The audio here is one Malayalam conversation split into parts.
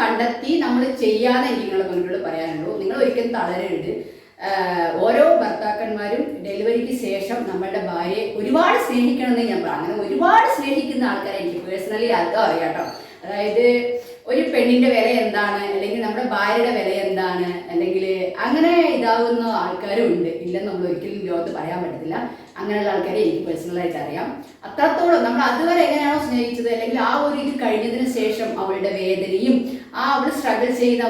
കണ്ടെത്തി നമ്മൾ ചെയ്യാതെ നിങ്ങളെ മുന്നോട്ട് പറയാനുള്ളൂ. നിങ്ങൾ ഒരിക്കലും തളരരുത് ഓരോ ഭർത്താക്കന്മാരും ഡെലിവറിക്ക് ശേഷം നമ്മളുടെ ഭാര്യയെ ഒരുപാട് സ്നേഹിക്കണമെന്ന് ഞാൻ പറയാം അങ്ങനെ ഒരുപാട് സ്നേഹിക്കുന്ന ആൾക്കാരെ എനിക്ക് പേഴ്സണലി അർത്ഥം അറിയാട്ടോ അതായത് ഒരു പെണ്ണിന്റെ വില എന്താണ്? അല്ലെങ്കിൽ നമ്മുടെ ഭാര്യയുടെ വില എന്താണ്? അല്ലെങ്കിൽ അങ്ങനെ ഇതാവുന്ന ആൾക്കാരും ഉണ്ട്. ഇല്ലെന്ന് നമ്മൾ ഒരിക്കലും ലോകത്ത് പറയാൻ പറ്റത്തില്ല. അങ്ങനെയുള്ള ആൾക്കാരെ എനിക്ക് പേഴ്സണലായിട്ട് അറിയാം. അത്രത്തോളം നമ്മൾ അതുവരെ എങ്ങനെയാണോ സ്നേഹിച്ചത് അല്ലെങ്കിൽ ആ ഒരു ഇത് കഴിഞ്ഞതിന് ശേഷം അവളുടെ വേദനയും ആ അവൾ സ്ട്രഗിൾ ചെയ്ത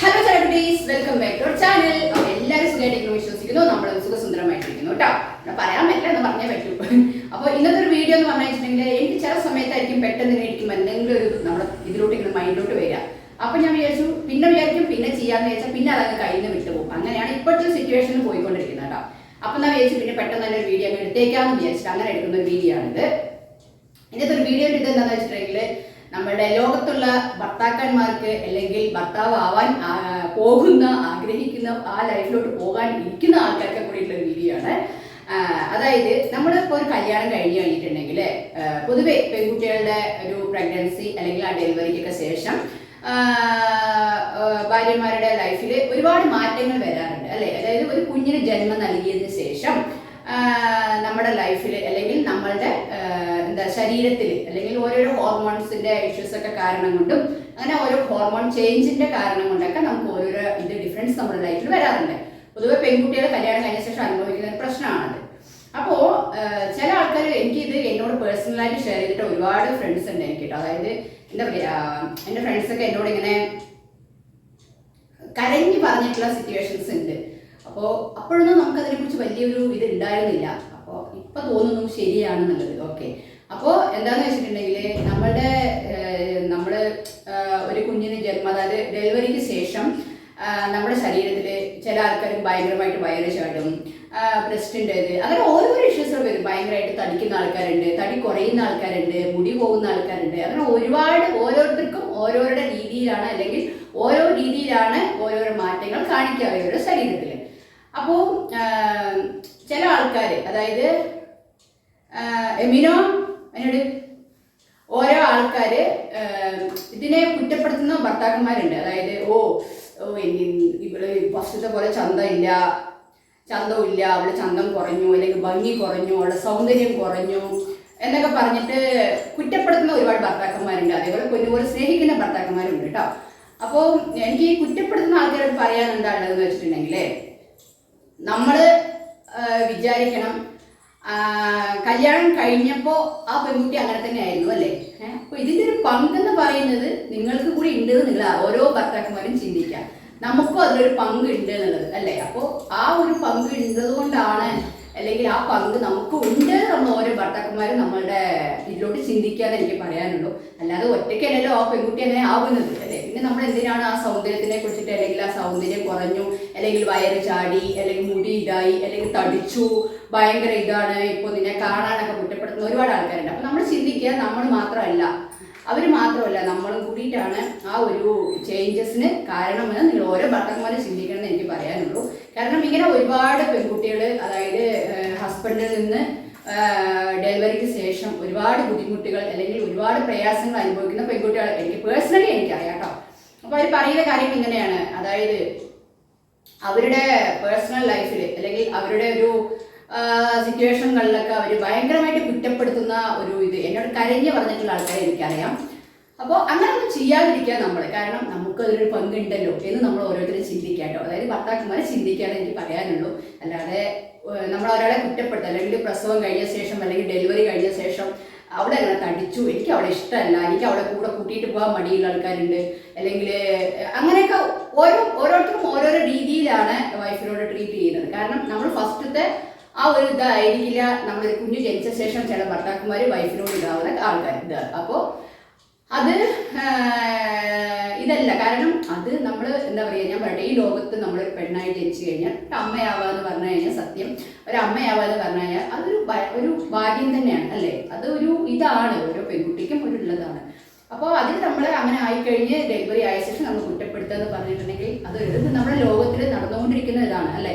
hello celebrities welcome back to channel എല്ലാവരും സുഖമായിട്ടിരിക്കുന്നു വിശ്വസിക്കുന്നു. നമ്മൾ സുഖസുന്ദരമായിട്ടിരിക്കുന്നു കേട്ടോ. പറയാൻ പറ്റില്ല എന്ന് പറഞ്ഞേ പറ്റൂ. അപ്പോൾ ഇന്നത്തെ ഒരു വീഡിയോ എന്ന് പറഞ്ഞു വെച്ചിട്ടുണ്ടെങ്കിൽ എനിക്ക് ചില സമയത്തായിരിക്കും പെട്ടെന്ന് ഇരിക്കും. എന്തെങ്കിലും ഒരു നമ്മുടെ ഇതിലോട്ട് ഇങ്ങനെ മൈൻഡിലോട്ട് വരിക. അപ്പൊ ഞാൻ വിചാരിച്ചു പിന്നെ വിചാരിക്കും പിന്നെ ചെയ്യാന്ന് വിചാരിച്ചാൽ പിന്നെ അതങ്ങ് കയ്യിൽ നിന്ന് വിട്ടുപോകും. അങ്ങനെയാണ് ഇപ്പോഴത്തെ സിറ്റുവേഷനിൽ പോയിക്കൊണ്ടിരിക്കുന്നത്. അപ്പോൾ ഞാൻ വിചാരിച്ചു പിന്നെ പെട്ടെന്ന് തന്നെ ഒരു വീഡിയോ എടുത്തേക്കാമെന്ന് വിചാരിച്ചിട്ട് അങ്ങനെ എടുക്കുന്ന ഒരു വീഡിയോ ആണിത്. ഇന്നത്തെ ഒരു വീഡിയോ ഇത് എന്താണെന്ന് വെച്ചിട്ടുണ്ടെങ്കിൽ നമ്മുടെ ലോകത്തുള്ള ഭർത്താക്കന്മാർക്ക് അല്ലെങ്കിൽ ഭർത്താവ് ആവാൻ പോകുന്ന ആഗ്രഹിക്കുന്ന ആ ലൈഫിലോട്ട് പോകാൻ ഇരിക്കുന്ന ആൾക്കാർക്ക് കൂടിയിട്ടുള്ള ഒരു വീഡിയോ ആണ്. അതായത് നമ്മളിപ്പോ ഒരു കല്യാണം കഴിഞ്ഞ് കഴിഞ്ഞിട്ടുണ്ടെങ്കിൽ പൊതുവെ പെൺകുട്ടികളുടെ ഒരു പ്രഗ്നൻസി അല്ലെങ്കിൽ ആ ഡെലിവറിക്കൊക്കെ ശേഷം ഭാര്യമാരുടെ ലൈഫിൽ ഒരുപാട് മാറ്റങ്ങൾ വരാറുണ്ട് അല്ലെ? അതായത് ഒരു കുഞ്ഞിന് ജന്മം നൽകിയതിന് ശേഷം നമ്മുടെ ലൈഫിൽ അല്ലെങ്കിൽ നമ്മളുടെ എന്താ ശരീരത്തിൽ അല്ലെങ്കിൽ ഓരോരോ ഹോർമോൺസിന്റെ ഇഷ്യൂസ് ഒക്കെ കാരണം കൊണ്ടും അങ്ങനെ ഓരോ ഹോർമോൺ ചേഞ്ചിന്റെ കാരണം കൊണ്ടൊക്കെ നമുക്ക് ഓരോരോ ഇത് ഡിഫറൻസ് നമ്മുടെ ലൈഫിൽ വരാറുണ്ട്. പൊതുവെ പെൺകുട്ടികൾ കല്യാണം കഴിഞ്ഞ ശേഷം അനുഭവിക്കുന്ന ഒരു പ്രശ്നമാണത്. അപ്പോൾ ചില ആൾക്കാർ എനിക്കിത് എന്നോട് പേഴ്സണലായിട്ട് ഷെയർ ചെയ്തിട്ട് ഒരുപാട് ഫ്രണ്ട്സ് ഉണ്ട് എനിക്ക് കേട്ടോ അതായത് എന്താ പറയുക എന്റെ ഫ്രണ്ട്സൊക്കെ എന്നോട് ഇങ്ങനെ കരഞ്ഞു പറഞ്ഞിട്ടുള്ള സിറ്റുവേഷൻസ് ഉണ്ട്. അപ്പോൾ അപ്പോഴൊന്നും നമുക്കതിനെക്കുറിച്ച് വലിയൊരു ഇത് ഉണ്ടായിരുന്നില്ല അപ്പോൾ ഇപ്പൊ തോന്നുന്നു ശരിയാണെന്നുള്ളത്. ഓക്കെ അപ്പോൾ എന്താന്ന് വെച്ചിട്ടുണ്ടെങ്കിൽ നമ്മളുടെ നമ്മൾ ഒരു കുഞ്ഞിന് ജന്മം അതായത് ഡെലിവറിക്ക് ശേഷം നമ്മുടെ ശരീരത്തിൽ ചില ആൾക്കാർക്ക് ഭയങ്കരമായിട്ട് വയറ് ചാടും. ബ്രസ്റ്റിന്റെ ഇത്. അങ്ങനെ ഓരോരോ ഇഷ്യൂസുകൾ വരും. ഭയങ്കരമായിട്ട് തടിക്കുന്ന ആൾക്കാരുണ്ട് തടി കുറയുന്ന ആൾക്കാരുണ്ട് മുടി പോകുന്ന ആൾക്കാരുണ്ട്. അങ്ങനെ ഒരുപാട് ഓരോരുത്തർക്കും ഓരോരുടെ രീതിയിലാണ് അല്ലെങ്കിൽ ഓരോ രീതിയിലാണ് ഓരോരോ മാറ്റങ്ങൾ കാണിക്കുക അവരുടെ ശരീരത്തിൽ അപ്പോൾ ചില ആൾക്കാർ അതായത് എമിനോ എന്നോട് ഓരോ ആൾക്കാർ ഇതിനെ കുറ്റപ്പെടുത്തുന്ന ഭർത്താക്കന്മാരുണ്ട്. അതായത് ഓ ഇവൾ ഫസ്റ്റത്തെ പോലെ ചന്തമില്ല ചന്തമില്ല അവൾ ചന്തം കുറഞ്ഞു അല്ലെങ്കിൽ ഭംഗി കുറഞ്ഞു അവളുടെ സൗന്ദര്യം കുറഞ്ഞു എന്നൊക്കെ പറഞ്ഞിട്ട് കുറ്റപ്പെടുത്തുന്ന ഒരുപാട് ഭർത്താക്കന്മാരുണ്ട്. അതേപോലെ പൊന്നുപോലെ സ്നേഹിക്കുന്ന ഭർത്താക്കന്മാരുണ്ട് കേട്ടോ. അപ്പോൾ എനിക്ക് ഈ കുറ്റപ്പെടുത്തുന്ന ആൾക്കാരോട് പറയാൻ എന്താണെന്ന് വെച്ചിട്ടുണ്ടെങ്കിൽ നമ്മൾ വിചാരിക്കണം കല്യാണം കഴിഞ്ഞപ്പോ ആ പെൺകുട്ടി അങ്ങനെ തന്നെ ആയിരുന്നു അല്ലേ അപ്പോൾ ഇതിന്റെ ഒരു പങ്കെന്ന് പറയുന്നത് നിങ്ങൾക്ക് കൂടി ഉണ്ട് എന്ന് നിങ്ങൾ ഓരോ ഭർത്താക്കന്മാരും ചിന്തിക്കാം. നമുക്കും അതിലൊരു പങ്ക് ഉണ്ട് എന്നുള്ളത് അല്ലേ? അപ്പോൾ ആ ഒരു പങ്ക് ഉണ്ടത് കൊണ്ടാണ് അല്ലെങ്കിൽ ആ പങ്ക് നമുക്ക് ഉണ്ട് നമ്മൾ ഓരോ ഭർത്താക്കന്മാരും നമ്മളുടെ ഇതിലോട്ട് ചിന്തിക്കാതെ എനിക്ക് പറയാനുള്ളൂ. അല്ലാതെ ഒറ്റയ്ക്കല്ലല്ലോ ആ പെൺകുട്ടി അങ്ങനെ ആവുന്നത് അല്ലേ? പിന്നെ നമ്മൾ എന്തിനാണ് ആ സൗന്ദര്യത്തിനെ കുറിച്ചിട്ട് അല്ലെങ്കിൽ ആ സൗന്ദര്യം കുറഞ്ഞു അല്ലെങ്കിൽ വയറ് ചാടി അല്ലെങ്കിൽ മുടി ഇതായി അല്ലെങ്കിൽ തടിച്ചു ഭയങ്കര ഇതാണ് ഇപ്പോൾ നിന്നെ കാണാനൊക്കെ കുറ്റപ്പെടുത്തുന്ന ഒരുപാട് ആൾക്കാരുണ്ട്. അപ്പൊ നമ്മൾ ചിന്തിക്കുക നമ്മൾ മാത്രമല്ല. അവർ മാത്രമല്ല നമ്മളും കൂടിയിട്ടാണ് ആ ഒരു ചേഞ്ചസിന് കാരണമെന്ന് നിങ്ങൾ ഓരോ ഭർത്താക്കന്മാരും ചിന്തിക്കണമെന്ന് എനിക്ക് പറയാനുള്ളൂ. കാരണം ഇങ്ങനെ ഒരുപാട് പെൺകുട്ടികൾ അതായത് ഹസ്ബൻഡിൽ നിന്ന് ഡെലിവറിക്ക് ശേഷം ഒരുപാട് ബുദ്ധിമുട്ടുകൾ അല്ലെങ്കിൽ ഒരുപാട് പ്രയാസങ്ങൾ അനുഭവിക്കുന്ന പെൺകുട്ടികൾ എനിക്ക് പേഴ്സണലി എനിക്കറിയാം കേട്ടോ. അപ്പോൾ അവർ പറയുന്ന കാര്യം ഇങ്ങനെയാണ്. അതായത് അവരുടെ പേഴ്സണൽ ലൈഫിൽ അല്ലെങ്കിൽ അവരുടെ ഒരു സിറ്റുവേഷനുകളിലൊക്കെ അവർ ഭയങ്കരമായിട്ട് കുറ്റപ്പെടുത്തുന്ന ഒരു ഇത്. എന്നോട് കരഞ്ഞ് പറഞ്ഞിട്ടുള്ള ആൾക്കാരെ എനിക്കറിയാം. അപ്പോൾ അങ്ങനെയൊന്നും ചെയ്യാതിരിക്കുക നമ്മൾ കാരണം നമുക്ക് അതിലൊരു പങ്കുണ്ടല്ലോ എന്ന് നമ്മൾ ഓരോരുത്തരും ചിന്തിക്കാട്ടോ കേട്ടോ. അതായത് ഭർത്താക്കന്മാരെ ചിന്തിക്കാതെ എനിക്ക് പറയാനുള്ളൂ. അല്ലാതെ നമ്മൾ ഒരാളെ കുറ്റപ്പെടുത്തുക അല്ലെങ്കിൽ പ്രസവം കഴിഞ്ഞ ശേഷം അല്ലെങ്കിൽ ഡെലിവറി കഴിഞ്ഞ ശേഷം അവിടെ അങ്ങനെ തടിച്ചു. എനിക്ക് അവിടെ ഇഷ്ടമല്ല. എനിക്ക് അവിടെ കൂടെ കൂട്ടിയിട്ട് പോകാൻ മടിയുള്ള ആൾക്കാരുണ്ട്. അല്ലെങ്കിൽ അങ്ങനെയൊക്കെ ഓരോ ഓരോരുത്തരും ഓരോരോ രീതിയിലാണ് വൈഫിനോട് ട്രീറ്റ് ചെയ്യുന്നത്. കാരണം നമ്മൾ ഫസ്റ്റത്തെ ആ ഒരു ഇതായിരിക്കില്ല. നമ്മൾ കുഞ്ഞു ജനിച്ച ശേഷം ചില ഭർത്താക്കന്മാർ വൈഫിനോട് ഇതാവുന്ന ആൾക്കാർ ഇത് അപ്പോൾ അത് ഇതല്ല. കാരണം അത് നമ്മൾ എന്താ പറയുക ഞാൻ പറയട്ടെ ഈ ലോകത്ത് നമ്മൾ പെണ്ണായി ജനിച്ചു കഴിഞ്ഞാൽ ഒരു അമ്മയാവാന്ന് പറഞ്ഞു കഴിഞ്ഞാൽ സത്യം. ഒരു അമ്മയാവാന്ന് പറഞ്ഞു കഴിഞ്ഞാൽ അതൊരു ഒരു ഭാഗ്യം തന്നെയാണ് അല്ലേ? അതൊരു ഒരു ഇതാണ്. ഓരോ പെൺകുട്ടിക്കും ഒരു ഉള്ളതാണ്. അപ്പോൾ അതിൽ നമ്മൾ അങ്ങനെ ആയിക്കഴിഞ്ഞ് ഡെലിവറി ആയ ശേഷം നമ്മൾ കുറ്റപ്പെടുത്തുക എന്ന് പറഞ്ഞിട്ടുണ്ടെങ്കിൽ അത് നമ്മുടെ ലോകത്തിൽ നടന്നുകൊണ്ടിരിക്കുന്ന ഇതാണ് അല്ലേ?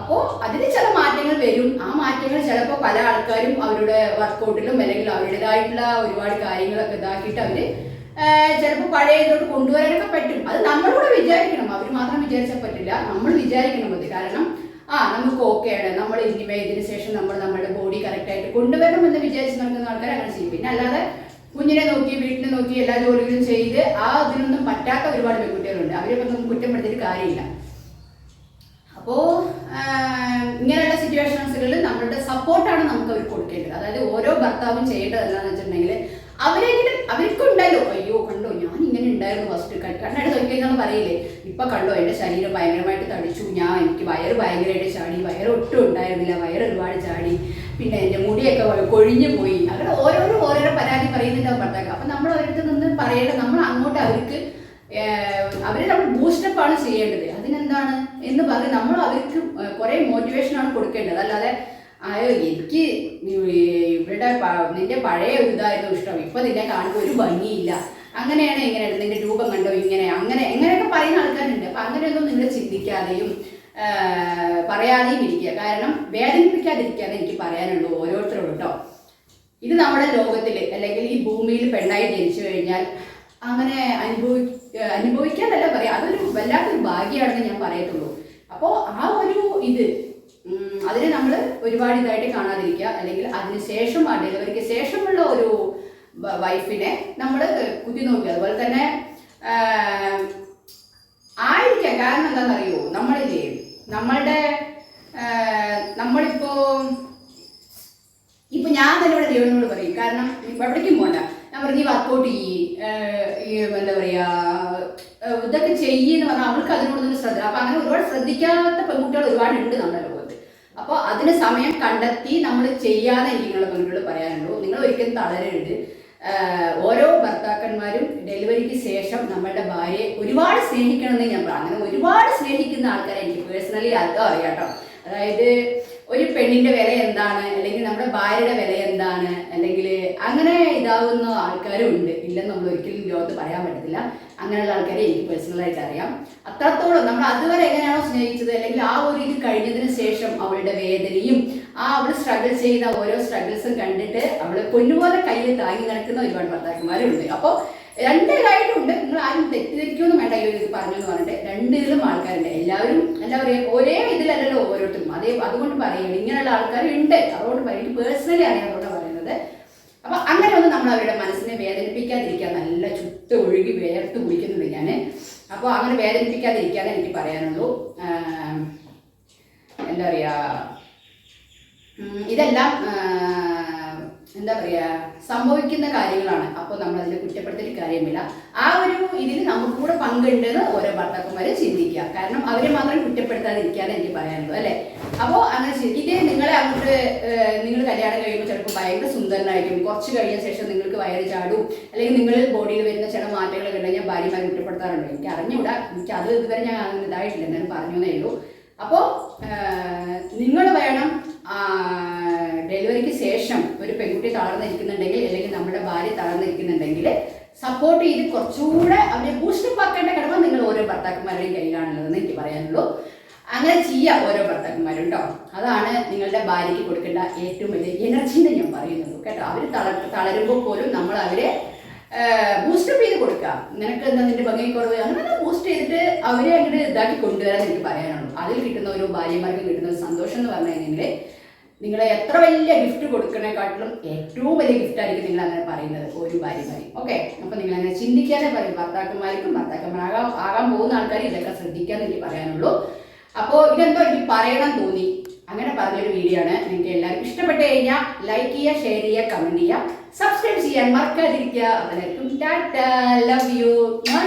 അപ്പോൾ അതിന് ചില മാറ്റങ്ങൾ വരും. ആ മാറ്റങ്ങൾ ചിലപ്പോൾ പല ആൾക്കാരും അവരുടെ വർക്കൗട്ടിലും അല്ലെങ്കിൽ അവരുടേതായിട്ടുള്ള ഒരുപാട് കാര്യങ്ങളൊക്കെ ഇതാക്കിയിട്ട് അവർ ചിലപ്പോൾ പഴയ ഇതിലോട്ട് കൊണ്ടുവരാനൊക്കെ പറ്റും. അത് നമ്മളിവിടെ വിചാരിക്കണം. അവർ മാത്രം വിചാരിച്ചാൽ പറ്റില്ല. നമ്മൾ വിചാരിക്കണം അത്. കാരണം ആ നമുക്ക് ഓക്കെയാണ് നമ്മൾ ഇനിമേ ഇതിന് ശേഷം നമ്മൾ നമ്മുടെ ബോഡി കറക്റ്റായിട്ട് കൊണ്ടുവരണം എന്ന് വിചാരിച്ച് നടക്കുന്ന ആൾക്കാർ അങ്ങനെ ചെയ്യും. പിന്നെ അല്ലാതെ കുഞ്ഞിനെ നോക്കി വീട്ടിനെ നോക്കി എല്ലാ ജോലികളും ചെയ്ത് ആ ഇതിനൊന്നും പറ്റാത്ത ഒരുപാട് പെൺകുട്ടികളുണ്ട്. അവരെ നമുക്ക് കുറ്റപ്പെടുത്തിയിട്ട് കാര്യമില്ല. അപ്പോൾ ഇങ്ങനെയുള്ള സിറ്റുവേഷൻസുകളിൽ നമ്മളുടെ സപ്പോർട്ടാണ് നമുക്ക് അവർ കൊടുക്കേണ്ടത്. അതായത് ഓരോ ഭർത്താവും ചെയ്യേണ്ടത് എന്താണെന്ന് വെച്ചിട്ടുണ്ടെങ്കിൽ അവരെങ്കിലും അവർക്കുണ്ടല്ലോ അയ്യോ കണ്ടോ ഞാൻ ഇങ്ങനെ ഉണ്ടായിരുന്നു ഫസ്റ്റ് കണ്ണാടി നോക്കിയെന്നാണ് പറയില്ലേ ഇപ്പൊ കണ്ടോ എന്റെ ശരീരം ഭയങ്കരമായിട്ട് തടിച്ചു. ഞാൻ എനിക്ക് വയറ് ഭയങ്കരമായിട്ട് ചാടി. വയറ് ഒട്ടും ഉണ്ടായിരുന്നില്ല. വയറ് ഒരുപാട് ചാടി. പിന്നെ എന്റെ മുടിയൊക്കെ കൊഴിഞ്ഞു പോയി. അങ്ങനെ ഓരോരോ ഓരോരോ പരാതി പറയുന്നുണ്ടാവും ഭർത്താക്കൾ അപ്പൊ നമ്മൾ അവരുടെ നിന്ന് പറയേണ്ടത് നമ്മൾ അങ്ങോട്ട് അവർക്ക് അവരെ നമ്മൾ ബൂസ്റ്റപ്പ് ആണ് ചെയ്യേണ്ടത്. അതിനെന്താണ്? എന്ന് പറഞ്ഞ് നമ്മൾ അവർക്ക് കുറേ മോട്ടിവേഷൻ ആണ് കൊടുക്കേണ്ടത്. അല്ലാതെ അയ്യോ എനിക്ക് ഇവരുടെ നിന്റെ പഴയ ഇതായിരുന്നു ഇഷ്ടം. ഇപ്പൊ നിന്നെ കാണുമ്പോൾ ഒരു ഭംഗിയില്ല. അങ്ങനെയാണ് ഇങ്ങനെയാണ് നിന്റെ രൂപം കണ്ടോ? ഇങ്ങനെ അങ്ങനെ എങ്ങനെയൊക്കെ പറയുന്ന ആൾക്കാരുണ്ട്. അപ്പൊ അങ്ങനെയൊന്നും നിങ്ങൾ ചിന്തിക്കാതെയും പറയാതെയും ഇരിക്കുക. കാരണം വേദനിപ്പിക്കാതിരിക്കാതെ എനിക്ക് പറയാനുള്ളൂ ഓരോരുത്തരോട് കേട്ടോ ഇത് നമ്മുടെ ലോകത്തിൽ അല്ലെങ്കിൽ ഈ ഭൂമിയിൽ പെണ്ണായി ജനിച്ചു കഴിഞ്ഞാൽ അങ്ങനെ അനുഭവി അനുഭവിക്കാന്നല്ല പറയാം. അതൊരു വല്ലാത്തൊരു ഭാഗ്യമാണെന്ന് ഞാൻ പറയത്തുള്ളൂ. അപ്പോ ആ ഒരു ഇത് അതിനെ നമ്മൾ ഒരുപാട് ഇതായിട്ട് കാണാതിരിക്കുക. അല്ലെങ്കിൽ അതിനുശേഷം ആ ഡെലിവറിക്ക് ശേഷമുള്ള ഒരു വൈഫിനെ നമ്മൾ കുത്തി നോക്കുക. അതുപോലെ തന്നെ ആയിരിക്കാം. കാരണം എന്താണെന്നറിയോ? നമ്മളില്ലേ നമ്മളുടെ നമ്മളിപ്പോ ഇപ്പൊ ഞാൻ തന്നെ ഇവിടെ ദൈവനോട് പറയും. കാരണം എവിടേക്കും പോണ്ട. ഞാൻ പറഞ്ഞു ഈ വർക്കൗട്ട് ചെയ്യ്. എന്താ പറയാ ഇതൊക്കെ ചെയ്യുന്ന പറഞ്ഞാൽ അവൾക്ക് അതിനോടൊന്നും ശ്രദ്ധ. അപ്പൊ അങ്ങനെ ഒരുപാട് ശ്രദ്ധിക്കാത്ത പെൺകുട്ടികൾ ഒരുപാട് ഉണ്ട് നമ്മുടെ ലോകത്ത്. അപ്പോൾ അതിന് സമയം കണ്ടെത്തി നമ്മൾ ചെയ്യാതെ എനിക്ക് നിങ്ങളെ പെൺകുട്ടികൾ പറയാനുള്ളൂ നിങ്ങൾ ഒരിക്കലും തളരരുത്. ഓരോ ഭർത്താക്കന്മാരും ഡെലിവറിക്ക് ശേഷം നമ്മളുടെ ഭാര്യയെ ഒരുപാട് സ്നേഹിക്കണമെന്ന് ഞാൻ പറയാം അങ്ങനെ ഒരുപാട് സ്നേഹിക്കുന്ന ആൾക്കാരെ എനിക്ക് പേഴ്സണലി അർത്ഥം അറിയാം കേട്ടോ. അതായത് ഒരു പെണ്ണിന്റെ വില എന്താണ്? അല്ലെങ്കിൽ നമ്മുടെ ഭാര്യയുടെ വില എന്താണ്? അല്ലെങ്കിൽ അങ്ങനെ ഇതാവുന്ന ആൾക്കാരും ഉണ്ട്. ഇല്ലെന്ന് നമ്മൾ ഒരിക്കലും ലോകത്ത് പറയാൻ പറ്റത്തില്ല. അങ്ങനെയുള്ള ആൾക്കാരെ എനിക്ക് പേഴ്സണലായിട്ട് അറിയാം. അത്രത്തോളം നമ്മൾ അതുവരെ എങ്ങനെയാണോ സ്നേഹിച്ചത്? അല്ലെങ്കിൽ ആ ഒരു ഇത് കഴിഞ്ഞതിന് ശേഷം അവളുടെ വേദനയും ആ അവൾ സ്ട്രഗിൾ ചെയ്ത ഓരോ സ്ട്രഗിൾസും കണ്ടിട്ട് അവൾ പൊന്നുപോലെ കയ്യിൽ താങ്ങി നടക്കുന്ന ഒരുപാട് ഭർത്താക്കന്മാരുണ്ട്. അപ്പോൾ രണ്ട് കാര്യമുണ്ട് നിങ്ങൾ ആരും തെറ്റിദ്ധരിക്കുമെന്ന് വേണ്ട. ഈ ഒരു ഇത് പറഞ്ഞു എന്ന് പറഞ്ഞിട്ട് രണ്ട് ഇതിലും ആൾക്കാരുണ്ട്. എല്ലാവരും എന്താ പറയുക ഒരേ ഇതിലല്ലല്ലോ ഓരോരുത്തരും. അതേ അതുകൊണ്ട് പറയുന്നത് ഇങ്ങനെയുള്ള ആൾക്കാരുണ്ട് അതുകൊണ്ട് പറയും പേഴ്സണലി അറിയാം അതുകൊണ്ടാണ് പറയുന്നത്. അപ്പൊ അങ്ങനെ ഒന്ന് നമ്മൾ അവരുടെ മനസ്സിനെ വേദനിപ്പിക്കാതിരിക്കാൻ നല്ല ചുട്ട് ഒഴുകി വേർത്ത് കുടിക്കുന്നുണ്ട് ഞാൻ അപ്പോൾ അങ്ങനെ വേദനിപ്പിക്കാതിരിക്കാതെ എനിക്ക് പറയാനുള്ളൂ. എന്താ പറയുക ഇതെല്ലാം എന്താ പറയാ സംഭവിക്കുന്ന കാര്യങ്ങളാണ്. അപ്പോൾ നമ്മൾ അതിനെ കുറ്റപ്പെടുത്തിയിട്ട് കാര്യമില്ല. ആ ഒരു ഇതിൽ നമുക്ക് കൂടെ പങ്കുണ്ടെന്ന് ഓരോ ഭർത്താക്കന്മാരും ചിന്തിക്കുക. കാരണം അവരെ മാത്രം കുറ്റപ്പെടുത്താതിരിക്കാതെ എനിക്ക് പറയാനുള്ളൂ അല്ലേ? അപ്പോൾ അങ്ങനെ ഇത് നിങ്ങളെ അങ്ങോട്ട് നിങ്ങൾ കല്യാണം കഴിയുമ്പോൾ ചിലപ്പോൾ ഭയങ്കര സുന്ദരനായിരിക്കും. കുറച്ച് കഴിഞ്ഞ ശേഷം നിങ്ങൾക്ക് വയറ് ചാടും. അല്ലെങ്കിൽ നിങ്ങളിൽ ബോഡിയിൽ വരുന്ന ചില മാറ്റങ്ങളൊക്കെ ഉണ്ടെങ്കിൽ ഞാൻ ഭാര്യമാരെ കുറ്റപ്പെടുത്താറുണ്ട്. എനിക്ക് അറിഞ്ഞുകൂടാ എനിക്ക് അത് ഇതുവരെ ഞാൻ ഇതായിട്ടില്ല. എന്നാലും പറഞ്ഞു എന്നേ ഉള്ളൂ അപ്പോൾ നിങ്ങൾ വേണം ഡെലിവറിക്ക് ശേഷം ഒരു പെൺകുട്ടി തളർന്നിരിക്കുന്നുണ്ടെങ്കിൽ അല്ലെങ്കിൽ നമ്മുടെ ഭാര്യ തളർന്നിരിക്കുന്നുണ്ടെങ്കിൽ സപ്പോർട്ട് ചെയ്ത് കുറച്ചുകൂടെ അവരെ ബൂസ്റ്റപ്പ് ആക്കേണ്ട കടമ നിങ്ങൾ ഓരോ ഭർത്താക്കന്മാരുടെയും കയ്യിലാണുള്ളതെന്ന് എനിക്ക് പറയാനുള്ളൂ. അങ്ങനെ ചെയ്യാം ഓരോ ഭർത്താക്കന്മാരും അതാണ് നിങ്ങളുടെ ഭാര്യയ്ക്ക് കൊടുക്കേണ്ട ഏറ്റവും വലിയ എനർജി എന്ന് ഞാൻ പറയുന്നുള്ളൂ കേട്ടോ? അവർ തള തളരുമ്പോൾ പോലും നമ്മൾ അവരെ കൊടുക്കുക നിനക്ക് എന്താ നിന്റെ ഭംഗി കുറവ് അങ്ങനെ പോസ്റ്റ് ചെയ്തിട്ട് അവരെ അങ്ങനെ ഇതാക്കി കൊണ്ടുവരാൻ എനിക്ക് പറയാനുള്ളൂ. അതിൽ കിട്ടുന്ന ഒരു ഭാര്യമാർക്ക് കിട്ടുന്ന ഒരു സന്തോഷം എന്ന് പറഞ്ഞു കഴിഞ്ഞാൽ നിങ്ങൾ എത്ര വലിയ ഗിഫ്റ്റ് കൊടുക്കണേക്കാട്ടിലും ഏറ്റവും വലിയ ഗിഫ്റ്റ് ആയിരിക്കും നിങ്ങൾ അങ്ങനെ പറയുന്നത് ഒരു ഭാര്യമാരി. ഓക്കെ അപ്പൊ നിങ്ങൾ അങ്ങനെ ചിന്തിക്കാനേ പറയും. ഭർത്താക്കന്മാർക്കും ഭർത്താക്കന്മാരാകാൻ ആകാൻ പോകുന്ന ആൾക്കാർ ഇതൊക്കെ ശ്രദ്ധിക്കാന്ന് എനിക്ക് പറയാനുള്ളൂ. അപ്പോൾ ഇതെന്തോ എനിക്ക് പറയണം തോന്നി. അങ്ങനെ പറഞ്ഞൊരു വീഡിയോ ആണ്. നിങ്ങൾക്ക് എല്ലാവർക്കും ഇഷ്ടപ്പെട്ട് കഴിഞ്ഞാൽ ലൈക്ക് ചെയ്യുക ഷെയർ ചെയ്യുക കമന്റ് ചെയ്യുക. സബ്സ്ക്രൈബ് ചെയ്യാൻ മറക്കാതിരിക്കുക. Tata love you non